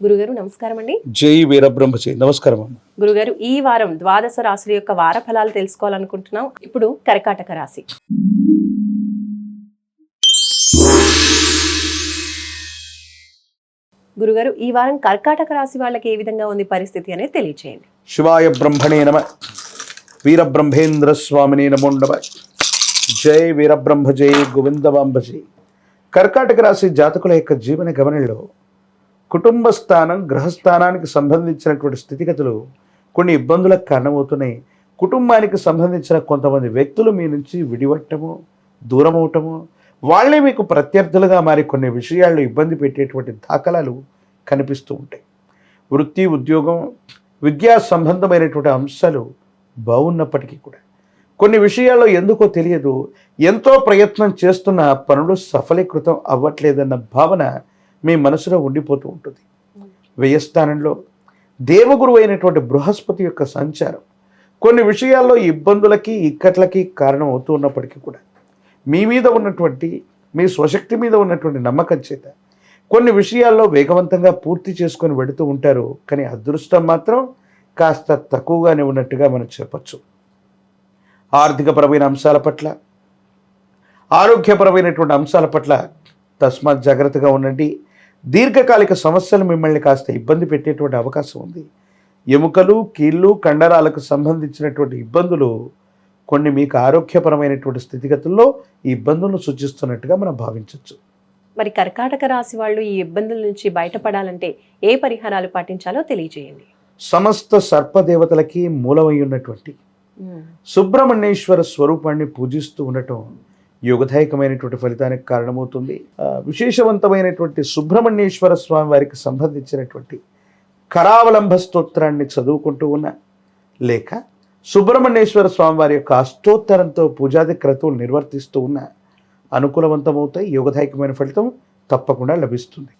గురుగారు నమస్కారం అండి జై వీరబ్రహ్మజీ. నమస్కారం గురుగారు ఈ వారం ద్వాదశ రాశుల యొక్క వార ఫలాలు తెలుసుకోవాలనుకుంటున్నాం. ఇప్పుడు కర్కాటక రాశి. గురుగారు ఈ వారం కర్కాటక రాశి వాళ్ళకి ఏ విధంగా ఉంది పరిస్థితి అనేది తెలియచేయండి. శివాయ బ్రహ్మణే నమ. వీరబ్రహ్మేంద్ర స్వామిని నమోండవ జై వీరబ్రహ్మ జై గోవిందవాంబ జై కర్కాటక రాశి జాతకుల యొక్క జీవన గమనంలో కుటుంబ స్థానం గ్రహస్థానానికి సంబంధించినటువంటి స్థితిగతులు కొన్ని ఇబ్బందులకు కారణమవుతున్నాయి. కుటుంబానికి సంబంధించిన కొంతమంది వ్యక్తులు మీ నుంచి విడివట్టము దూరం అవటము వాళ్ళే మీకు ప్రత్యర్థులుగా మారి కొన్ని విషయాల్లో ఇబ్బంది పెట్టేటువంటి దాఖలాలు కనిపిస్తూ ఉంటాయి. వృత్తి ఉద్యోగం విద్యా సంబంధమైనటువంటి అంశాలు బాగున్నప్పటికీ కూడా. కొన్ని విషయాల్లో ఎందుకో తెలియదు. ఎంతో ప్రయత్నం చేస్తున్న పనులు సఫలీకృతం అవ్వట్లేదన్న భావన మీ మనసులో ఉండిపోతూ ఉంటుంది. వ్యయస్థానంలో దేవగురు అయినటువంటి బృహస్పతి యొక్క సంచారం కొన్ని విషయాల్లో ఇబ్బందులకి ఇక్కట్లకి కారణం అవుతూ ఉన్నప్పటికీ కూడా మీ మీద ఉన్నటువంటి మీ స్వశక్తి మీద ఉన్నటువంటి నమ్మకం చేత కొన్ని విషయాల్లో వేగవంతంగా పూర్తి చేసుకొని వెడుతూ ఉంటారు. కానీ అదృష్టం మాత్రం కాస్త తక్కువగానే ఉన్నట్టుగా మనం చెప్పచ్చు. ఆర్థికపరమైన అంశాల పట్ల ఆరోగ్యపరమైనటువంటి అంశాల పట్ల తస్మాత్ జాగ్రత్తగా ఉండండి. దీర్ఘకాలిక సమస్యలు మిమ్మల్ని కాస్త ఇబ్బంది పెట్టేటువంటి అవకాశం ఉంది. ఎముకలు కీళ్ళు కండరాలకు సంబంధించినటువంటి ఇబ్బందులు కొన్ని మీకు ఆరోగ్యపరమైనటువంటి స్థితిగతుల్లో ఈ ఇబ్బందులను సూచిస్తున్నట్టుగా మనం భావించవచ్చు మరి కర్కాటక రాశి వాళ్ళు ఈ ఇబ్బందుల నుంచి బయటపడాలంటే ఏ పరిహారాలు పాటించాలో తెలియజేయండి. సమస్త సర్పదేవతలకి మూలమై ఉన్నటువంటి సుబ్రహ్మణ్యేశ్వర స్వరూపాన్ని పూజిస్తూ ఉండటం యోగదాయకమైనటువంటి ఫలితానికి కారణమవుతుంది. విశేషవంతమైనటువంటి సుబ్రహ్మణ్యేశ్వర స్వామి వారికి సంబంధించినటువంటి కరావలంబ స్తోత్రాన్ని చదువుకుంటూ ఉన్న లేక సుబ్రహ్మణ్యేశ్వర స్వామి వారి యొక్క అష్టోత్తరంతో పూజాది క్రతువులు నిర్వర్తిస్తూ ఉన్న అనుకూలవంతమవుతాయి. యోగదాయకమైన ఫలితం తప్పకుండా లభిస్తుంది.